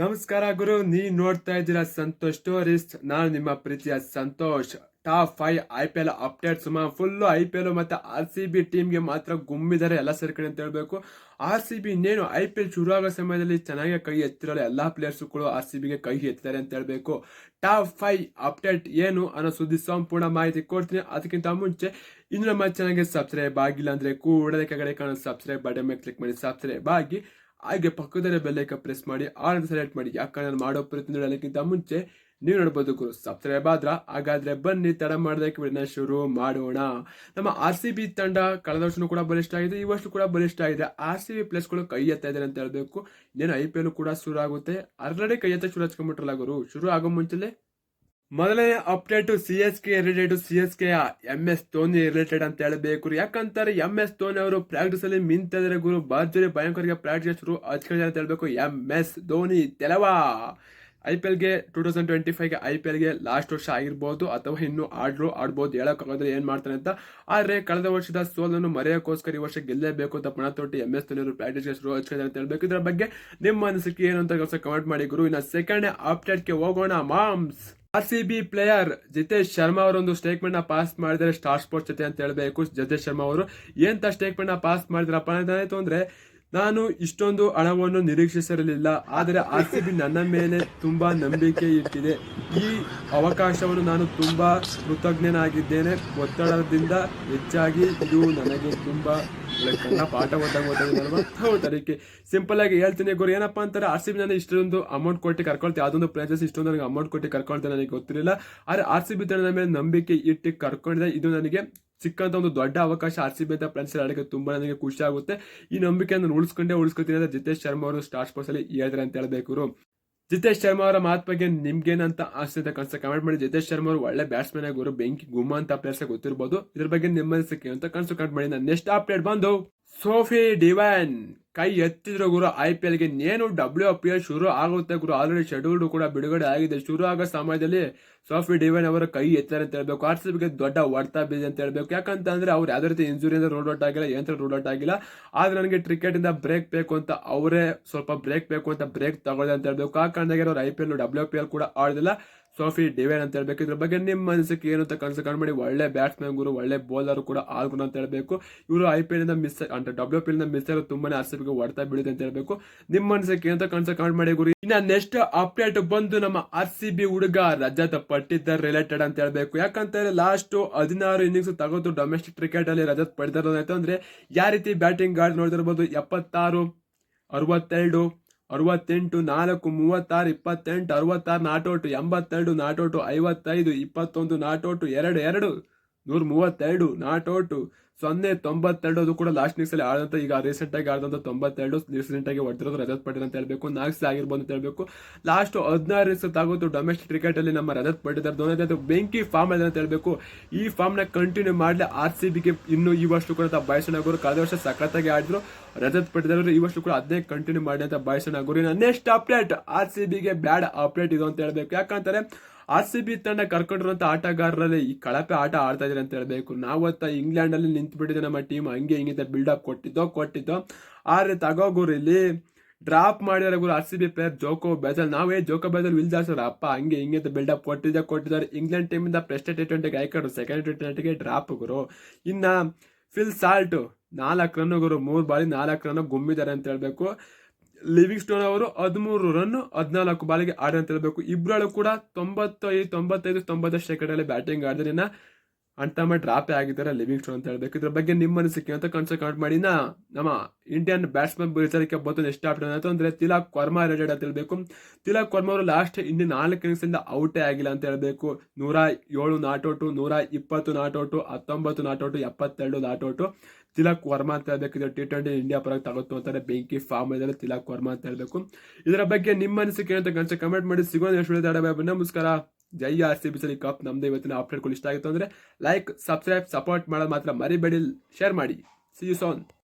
ನಮಸ್ಕಾರ ಗುರು ನೀ ನೋಡ್ತಾ ಇದ್ದೀರಾ ಸಂತೋಷ್ ಸ್ಟೋರೀಸ್ ನಾನು ನಿಮ್ಮ ಪ್ರೀತಿಯ Santhosh. Top five I P L update Suma full I P L ಮತ್ತೆ ಆರ್ ಸಿ ಬಿ ಟೀಮ್ಗೆ ಮಾತ್ರ ಗುಮ್ಮಿದ್ದಾರೆ ಎಲ್ಲ ಸೇರ್ಕಡೆ ಅಂತ ಹೇಳ್ಬೇಕು. ಆರ್ ಸಿ ಬಿ ಇನ್ನೇನು ಐ ಪಿ ಎಲ್ ಶುರು ಆಗೋ ಸಮಯದಲ್ಲಿ ಚೆನ್ನಾಗಿ ಕೈ ಎತ್ತಿರಲ್ಲ, ಎಲ್ಲ ಪ್ಲೇಯರ್ಸ್ಗಳು ಆರ್ ಸಿ ಬಿಗೆ ಕೈ ಎತ್ತಿದ್ದಾರೆ ಅಂತ ಹೇಳ್ಬೇಕು. ಟಾಪ್ ಫೈವ್ ಅಪ್ಡೇಟ್ ಏನು ಅನ್ನೋ ಸುದ್ದಿ ಸಂಪೂರ್ಣ ಮಾಹಿತಿ ಕೊಡ್ತೀನಿ. ಅದಕ್ಕಿಂತ ಮುಂಚೆ, ಇನ್ನು ನಮ್ಮ ಚಾನಲ್ಗೆ ಸಬ್ಸ್ಕ್ರೈಬ್ ಆಗಿಲ್ಲ ಅಂದ್ರೆ ಕೂಡಲೇ ಕೆಳಗಡೆ ಕಾಣೋ ಸಬ್ಸ್ಕ್ರೈಬ್ ಬಟನ್ ಮೇಲೆ ಕ್ಲಿಕ್ ಮಾಡಿ. ಸಬ್ಸ್ಕ್ರೈಬ್ ಆಗಿ ಹಾಗೆ ಪಕ್ಕದಲ್ಲೇ ಬೆಲ್ಲೈಕ ಪ್ರೆಸ್ ಮಾಡಿ ಆಲ್ ಸೆಲೆಕ್ಟ್ ಮಾಡಿ, ಯಾಕಂದ್ರೆ ನಾನು ಮಾಡೋ ಪ್ರತಿ ನೋಡೋದಕ್ಕಿಂತ ಮುಂಚೆ ನೀವು ನೋಡ್ಬೋದು ಗುರು ಸಬ್ಸ್ಕ್ರೈಬ್ ಆದ್ರ, ಹಾಗಾದ್ರೆ ಬನ್ನಿ, ತಡ ಮಾಡೋದಕ್ಕೆ ವಿಡಿಯೋನ ಶುರು ಮಾಡೋಣ. ನಮ್ಮ ಆರ್ ಸಿ ಬಿ ತಂಡ ಕಳೆದ ವರ್ಷನೂ ಕೂಡ ಬಲಿಷ್ಠ ಆಗಿದೆ, ಈ ವರ್ಷ ಕೂಡ ಬಲಿಷ್ಠ ಆಗಿದೆ. ಆರ್ ಸಿ ಬಿ ಪ್ಲೇಸ್ಗಳು ಕೈ ಎತ್ತಾ ಇದ್ದಾರೆ ಅಂತ ಹೇಳಬೇಕು. ಇನ್ನೇನು ಐ ಪಿ ಎಲ್ ಕೂಡ ಶುರು ಆಗುತ್ತೆ. ಆಲ್ರೆಡಿ ಕೈ ಎತ್ತ ಶುರು ಹಚ್ಕೊಂಡ್ಬಿಟ್ರಲ್ಲ ಗುರು, ಶುರು ಆಗೋ ಮುಂಚೆಲೆ ಮೊದಲನೇ update C S K related C S K M S Dhoni related ಅಂತ ಹೇಳಬೇಕು ಯಾಕಂತಾರೆ ಎಂ ಎಸ್ ಧೋನಿ ಅವರು ಪ್ರಾಕ್ಟೀಸ್ ಅಲ್ಲಿ ಮಿಂತಿದ್ರೆ ಗುರು. ಭರ್ಜರಿ ಭಯಂಕರ ಪ್ರಾಕ್ಟೀಸ್ ಶುರು ಹಚ್ಕೊಂಡಿದ್ದಾರೆ ಅಂತ ಹೇಳ್ಬೇಕು. ಎಂ ಎಸ್ ಧೋನಿ ತೆಲವಾ ಐ ಪಿ ಎಲ್ಗೆ ಟೂ ತೌಸಂಡ್ ಟ್ವೆಂಟಿ ಫೈವ್ಗೆ ಐ ಪಿ ಎಲ್ಗೆ ಲಾಸ್ಟ್ ವರ್ಷ ಆಗಿರ್ಬೋದು ಅಥವಾ ಇನ್ನು ಆಡ್ರು ಆಡ್ಬೋದು ಹೇಳೋಕ್ಕಾಗೋದ್ರೆ ಏನು ಮಾಡ್ತಾರೆ ಅಂತ. ಆದರೆ ಕಳೆದ ವರ್ಷದ ಸೋಲನ್ನು ಮರೆಯೋಕ್ಕೋಸ್ಕರ ಈ ವರ್ಷ ಗೆಲ್ಲೇಬೇಕು ಅಂತ ಪಣ ತೊಟ್ಟು ಎಂ ಎಸ್ ಧೋನಿ ಪ್ರಾಕ್ಟೀಸ್ಗೆ ಶುರು ಹಚ್ಕೊಂಡಿದ್ದಾರೆ ಅಂತ ಹೇಳ್ಬೇಕು. ಇದರ ಬಗ್ಗೆ ನಿಮ್ಮ ಅನಿಸಿಕೆ ಏನು ಅಂತ ಕಮೆಂಟ್ ಮಾಡಿ ಗುರು. ಇನ್ನು ಸೆಕೆಂಡ್ ಅಪ್ಡೇಟ್ಗೆ ಹೋಗೋಣ moms R C B player Jitesh Sharma ಅವರೊಂದು ಸ್ಟೇಟ್ಮೆಂಟ್ನ ಪಾಸ್ ಮಾಡಿದರೆ ಸ್ಟಾರ್ ಸ್ಪೋರ್ಟ್ಸ್ ಜೊತೆ ಅಂತ ಹೇಳಬೇಕು. ಜಿತೇಶ್ ಶರ್ಮಾ ಅವರು, ಎಂತ ಸ್ಟೇಟ್ಮೆಂಟ್ನ ಪಾಸ್ ಮಾಡಿದ್ರಪ್ಪ? ಅಂತ ಅಂದ್ರೆ ನಾನು ಇಷ್ಟೊಂದು ಹಣವನ್ನು ನಿರೀಕ್ಷಿಸಿರಲಿಲ್ಲ, ಆದರೆ ಆರ್ ಸಿ ಬಿ ನನ್ನ ಮೇಲೆ ತುಂಬ ನಂಬಿಕೆ ಇಟ್ಟಿದೆ. ಈ ಅವಕಾಶವನ್ನು ನಾನು ತುಂಬ ಕೃತಜ್ಞನಾಗಿದ್ದೇನೆ. ಒತ್ತಡದಿಂದ ಹೆಚ್ಚಾಗಿ ಇದು ನನಗೆ ತುಂಬ ಪಾಠ ಓದಾಗಲ್ವಾ ಸಿಂಪಲ್ ಆಗಿ ಹೇಳ್ತೀನಿ ಗುರು, ಏನಪ್ಪಾ ಅಂತಾರೆ ಆರ್ ಸಿ ಬಿ ನಾನು ಇಷ್ಟೊಂದು ಅಮೌಂಟ್ ಕೊಟ್ಟು ಕರ್ಕೊಳ್ತೀನಿ ಅದೊಂದು ಪ್ಲೇಸಸ್ ಇಷ್ಟೊಂದು ನನಗೆ ಅಮೌಂಟ್ ಕೊಟ್ಟು ಕರ್ಕೊಳ್ತೀನಿ ನನಗೆ ಗೊತ್ತಿರಲಿಲ್ಲ. ಆದರೆ ಆರ್ ಸಿ ಬಿ ತಂಡದ ಮೇಲೆ ನಂಬಿಕೆ ಇಟ್ಟು ಕರ್ಕೊಂಡಿದೆ, ಇದು ನನಗೆ ಸಿಕ್ಕಂತ ಒಂದು ದೊಡ್ಡ ಅವಕಾಶ ಆರ್ ಸಿ ಬಿ ಅಂತ ಆಡಕ್ಕೆ ತುಂಬಾ ನನಗೆ ಖುಷಿ ಆಗುತ್ತೆ. ಈ ನಂಬಿಕೆಯನ್ನು ಉಳಿಸ್ಕೊಂಡೇ, ಉಳಿಸ್ಕೊತೀನಿ ಅಂತ ಜಿತೇಶ್ ಶರ್ಮಾ ಅವರು ಸ್ಟಾರ್ ಸ್ಪೋರ್ಟ್ಸ್ ಅಲ್ಲಿ ಹೇಳಿದ್ರೆ ಅಂತ ಹೇಳಬೇಕು ಜಿತೇಶ್ ಶರ್ಮಾ ಅವರ ಮಾತು ಬಗ್ಗೆ ನಿಮ್ಗೇನಂತ ಆಸೆ ಕನ್ಸ ಕಮೆಂಟ್ ಮಾಡಿ. ಜಿತೇಶ್ ಶರ್ಮಾ ಅವರು ಒಳ್ಳೆ ಬ್ಯಾಟ್ಸ್ಮನ್ ಆಗಿ ಬೆಂಕಿ ಗುಮ್ಮ ಅಂತ ಪ್ಲೇಯರ್ಸ್ ಗೊತ್ತಿರಬಹುದು ಇದ್ರ ಬಗ್ಗೆ ನಿಮ್ಮ ಅನಿಸಿಕೆ ಅಂತ ಕನಸು ಕಮೆಂಟ್ ಮಾಡಿ. ನಾನು ನೆಕ್ಸ್ಟ್ ಅಪ್ಡೇಟ್ ಬಂದು ಸೋಫಿ ಡಿವೈನ್. ಕೈ ಎತ್ತಿದ್ರು ಗುರು I P ಎಲ್ಗೆ Nenu W P L ಶುರು ಆಗುತ್ತೆ ಗುರು ಆಲ್ರೆಡಿ ಶೆಡ್ಯೂಲ್ಡ್ ಕೂಡ ಬಿಡುಗಡೆ ಆಗಿದೆ. ಶುರು ಆಗೋ ಸಮಯದಲ್ಲಿ ಸೋಫಿ ಡಿವೈನ್ ಅವರ ಕೈ ಎತ್ತಾರೆ ಅಂತ ಹೇಳ್ಬೇಕು. ಆರ್ ಸಿ ಬಿಗೆ ದೊಡ್ಡ ಹೊಡ್ತಾ ಬಿದೆ ಅಂತ ಹೇಳ್ಬೇಕು. ಯಾಕಂತ ಅಂದ್ರೆ ಅವ್ರು ಯಾವ್ದೇ ರೀತಿ ಇಂಜುರಿಯಿಂದ ರೋಲ್ ಔಟ್ ಆಗಿಲ್ಲ, ಯಂತ್ರ ರೋಲ್ ಔಟ್ ಆಗಿಲ್ಲ. ಆದ್ರೆ ನನಗೆ ಕ್ರಿಕೆಟ್ ಇಂದ ಬ್ರೇಕ್ ಬೇಕು ಅಂತ ಅವರೇ ಸ್ವಲ್ಪ ಬ್ರೇಕ್ ಬೇಕು ಅಂತ ಬ್ರೇಕ್ ತಗೊಳ್ಳಿ ಅಂತ ಹೇಳ್ಬೇಕು. ಆ ಕಾರಣದಾಗ ಅವ್ರು I P L W P L ಕೂಡ ಆಡಿಲ್ಲ ಸೋಫಿ ಡಿವೈನ್ ಅಂತ ಹೇಳ್ಬೇಕು. ಇದ್ರ ಬಗ್ಗೆ ನಿಮ್ಮ ಅನಿಸಿಕೆ ಏನು ಅಂತ ಕನ್ಸು ಮಾಡಿ ಒಳ್ಳೆ ಬ್ಯಾಟ್ಸ್ಮನ್ ಗುರು, ಒಳ್ಳೆ ಬೌಲರ್ ಕೂಡ ಆಲ್ಗುಣ ಅಂತ ಹೇಳ್ಬೇಕು. ಇವರು ಐ ಪಿ ಎಲ್ ಇಂದ ಮಿಸ್ ಅಂತ ಡಬ್ಲ್ಯೂ ಪಿ ಮಿಸ್ ಆಗೋದು ತುಂಬಾನೇ ಆರ್ ಹೊಡ್ತಾ ಬೀಳುತ್ತೆ ಅಂತ ಹೇಳ್ಬೇಕು. ನಿಮ್ಮ ಅನಿಸಿಕೆ ಏನಂತ ಕನಸು ಮಾಡಿ ಗುರು? ಇನ್ನ ನೆಕ್ಸ್ಟ್ ಅಪ್ಡೇಟ್ ಬಂದು ನಮ್ಮ ಆರ್ ಸಿ ಬಿ ಹುಡುಗ ರಜತ್ ಪಟ್ಟಿದ್ದರ್ ರಿಲೇಟೆಡ್ ಅಂತ ಹೇಳ್ಬೇಕು. ಯಾಕಂತಂದ್ರೆ ಲಾಸ್ಟ್ ಹದಿನಾರು ಇನ್ನಿಂಗ್ಸ್ ತಗೋತು ಡೊಮೆಸ್ಟಿಕ್ ಕ್ರಿಕೆಟ್ ಅಲ್ಲಿ ರಜತ್ ಪಡೆದಿರೋದು ಅಂತಂದ್ರೆ ಯಾವ ರೀತಿ ಬ್ಯಾಟಿಂಗ್ ಗಾರ್ಡ್ ನೋಡಿದಿರ್ಬೋದು ಎಪ್ಪತ್ತಾರು, ಅರವತ್ತೆರಡು ಅರವತ್ತೆಂಟು ನಾಲ್ಕು ಮೂವತ್ತಾರು ಇಪ್ಪತ್ತೆಂಟು ಅರವತ್ತಾರು ನಾಟೋಟು ಎಂಬತ್ತೆರಡು ನಾಟೋಟು ಐವತ್ತೈದು ಇಪ್ಪತ್ತೊಂದು ನಾಟೋಟು ಎರಡು ಎರಡು. ನೂರ ಮೂವತ್ತೆರಡು ನಾಟ್ ಔಟು. ಸೊನ್ನೆ, ತೊಂಬತ್ತೆರಡು ಅದು ಕೂಡ ಲಾಸ್ಟ್ ನಿಕ್ಸಲ್ಲಿ ಆಡಿದಂಥ ಈಗ ರೀಸೆಂಟ್ ಆಗಿ ಆದಂತ ತೊಂಬತ್ತೆರಡು ರೀಸೆಂಟ್ ಆಗಿ ಹೊಡೆದಿರೋದು ರಜತ್ ಪಟೇಲ್ ಅಂತ ಹೇಳಬೇಕು, ನಾಲ್ಕು ಆಗಿರ್ಬೋದು ಅಂತ ಹೇಳಬೇಕು. ಲಾಸ್ಟ್ ಹದಿನಾರು ರೀಸ್ ತಾಗೋದು ಡೊಮೆಸ್ಟಿಕ್ ಕ್ರಿಕೆಟ್ ಅಲ್ಲಿ ನಮ್ಮ ರಜತ್ ಪಟೇಲ್ ಧೋನಿ ಬೆಂಕಿ ಫಾರ್ಮ್ ಇದೆ ಅಂತ ಹೇಳಬೇಕು. ಈ ಫಾರ್ಮ್ನ ಕಂಟಿನ್ಯೂ ಮಾಡಲಿ ಆರ್ ಸಿ ಬಿಗೆ ಇನ್ನು ಈ ವರ್ಷ ಕೂಡ ಬಾಯಸಣ್ಣ ಅವರು ಕಳೆದ ವರ್ಷ ಸಖತ್ತಾಗಿ ಆಡಿದ್ರು. ರಜತ್ ಪಟೇಲ್ ಈ ವರ್ಷ ಕೂಡ ಅದೇ ಕಂಟಿನ್ಯೂ ಮಾಡಿ ಅಂತ ಬಾಯಸಣ್ಣ ಗುರು ನೆಕ್ಸ್ಟ್ ಅಪ್ಡೇಟ್ ಆರ್ ಸಿ ಬಿಗೆ ಬ್ಯಾಡ್ ಅಪ್ಡೇಟ್ ಇದು ಅಂತ ಹೇಳಬೇಕು. ಯಾಕಂತಾರೆ ಆರ್ ಸಿ ಬಿ ತಂಡ ಕರ್ಕೊಂಡಿರುವಂತ ಆಟಗಾರರಲ್ಲಿ ಈ ಕಳಪೆ ಆಟ ಆಡ್ತಾ ಇದ್ರೆ ಅಂತ ಹೇಳಬೇಕು. ನಾವತ್ತ ಇಂಗ್ಲೆಂಡ್ ಅಲ್ಲಿ ನಿಂತು ನಮ್ಮ ಟೀಮ್ ಹಂಗೆ ಅಪ್ ಕೊಟ್ಟಿದ್ದೋ ಕೊಟ್ಟಿದ್ದೋ, ಆದ್ರೆ ಇಲ್ಲಿ ಡ್ರಾಪ್ ಮಾಡಿದಾರೆ ಗುರು R C B player Jacob Bethell. ನಾವೇ ಜೋಕೋ ಬೆಜಲ್ ವಿಲ್ದಾಸರ ಅಪ್ಪ, ಹಂಗೆ ಹಿಂಗೆ ಬಿಲ್ಡ್ ಅಪ್ ಕೊಟ್ಟಿದ್ದೆ, ಕೊಟ್ಟಿದ್ದಾರೆ. ಇಂಗ್ಲೆಂಡ್ ಟೀಮ್ ಇಂದ ಪ್ರೆಸ್ಟ್ ಟಿ ಟ್ವೆಂಟಿಗೆ ಆಯ್ಕೊಂಡು ಸೆಕೆಂಡ್ ಟಿ ಟ್ವೆಂಟಿಗೆ ಡ್ರಾಪ್ ಗುರು. ಇನ್ನ ಫಿಲ್ ಸಾಲ್ಟ್ ನಾಲ್ಕು ರನ್ ಗುರು, ಮೂರು ಬಾರಿ ನಾಲ್ಕು ರನ್ ಗುಮ್ಮಿದ್ದಾರೆ ಅಂತ ಹೇಳ್ಬೇಕು. ಲಿವಿಂಗ್ ಸ್ಟೋನ್ ಅವರು ಹದಿಮೂರು ರನ್ ಹದಿನಾಲ್ಕು ಬಾಲಿಗೆ ಆಡಿ ಅಂತ ಹೇಳಬೇಕು. ಇಬ್ಬರಲ್ಲೂ ಕೂಡ ತೊಂಬತ್ತೈದು ತೊಂಬತ್ತೈದು ತೊಂಬತ್ತು ಶೇಕಡಲ್ಲಿ ಬ್ಯಾಟಿಂಗ್ ಆಡಿದ್ರೆ ಅಂತ ಮಾಡಿ ಡ್ರಾಪೇ ಆಗಿದ್ದಾರೆ, ಲಿವಿಂಗ್ ಸ್ಟೋನ್ ಅಂತ ಹೇಳ್ಬೇಕು. ಇದ್ರ ಬಗ್ಗೆ ನಿಮ್ಮ ಅನಿಸಿಕೆ ಅಂತ ಕನ್ಸ ಕಮೆಂಟ್ ಮಾಡಿ. ನಮ್ಮ ಇಂಡಿಯನ್ ಬ್ಯಾಟ್ಸ್ಮನ್ ವಿಚಾರಕ್ಕೆ ಬಂತು ಎಷ್ಟು ಆಪ್ಟರ್ ಅಂತ ಅಂದ್ರೆ ತಿಲಾಕ್ ವರ್ಮಾ ರೆಡೆಡ್ ಅಂತ ಹೇಳ್ಬೇಕು. ತಿಲಾಕ್ ವರ್ಮಾ ಅವರು ಲಾಸ್ಟ್ ಇಂಡಿಯನ್ ನಾಲ್ಕು ಇನ್ನಿಂಗ್ಸಿಂದ ಔಟೇ ಆಗಿಲ್ಲ ಅಂತ ಹೇಳಬೇಕು. ನೂರ ಏಳು ನಾಟ್ ಔಟು, ನೂರ ಇಪ್ಪತ್ತು ನಾಟ್ ಔಟು, ಹತ್ತೊಂಬತ್ತು ನಾಟ್ ಔಟು, ಎಪ್ಪತ್ತೆರಡು ನಾಟ್ ಔಟು ತಿಲಕ್ ವರ್ಮಾ ಅಂತ ಹೇಳ್ಬೇಕು. ಟಿ ಟ್ವೆಂಟಿ ಇಂಡಿಯಾ ಪರವಾಗಿ ತಗೋತು ಅಂತಾರೆ ಬೆಂಕಿ ಫಾರ್ಮ್ ಇದ್ದಾರೆ ತಿಲಕ್ ವರ್ಮಾ ಅಂತ ಹೇಳಬೇಕು. ಇದರ ಬಗ್ಗೆ ನಿಮ್ಮ ಅನಿಸಿಕೆ ಅಂತ ಕನ್ಸ ಕಮೆಂಟ್ ಮಾಡಿ. ಸಿಗೋದು ಎಷ್ಟು ನಮಸ್ಕಾರ. ಜೈ ಆರ್ ಸಿ ಬಿ ಸಲಿ ಕಪ್ ನಮ್ದು ಇವತ್ತಿನ ಅಪ್ಡೇಟ್ಗಳು ಇಷ್ಟ ಆಗಿತ್ತು ಅಂದರೆ ಲೈಕ್ ಸಬ್ಸ್ಕ್ರೈಬ್ ಸಪೋರ್ಟ್ ಮಾಡೋದು ಮಾತ್ರ ಮರಿಬೇಡಿ. ಶೇರ್ ಮಾಡಿ. C you soan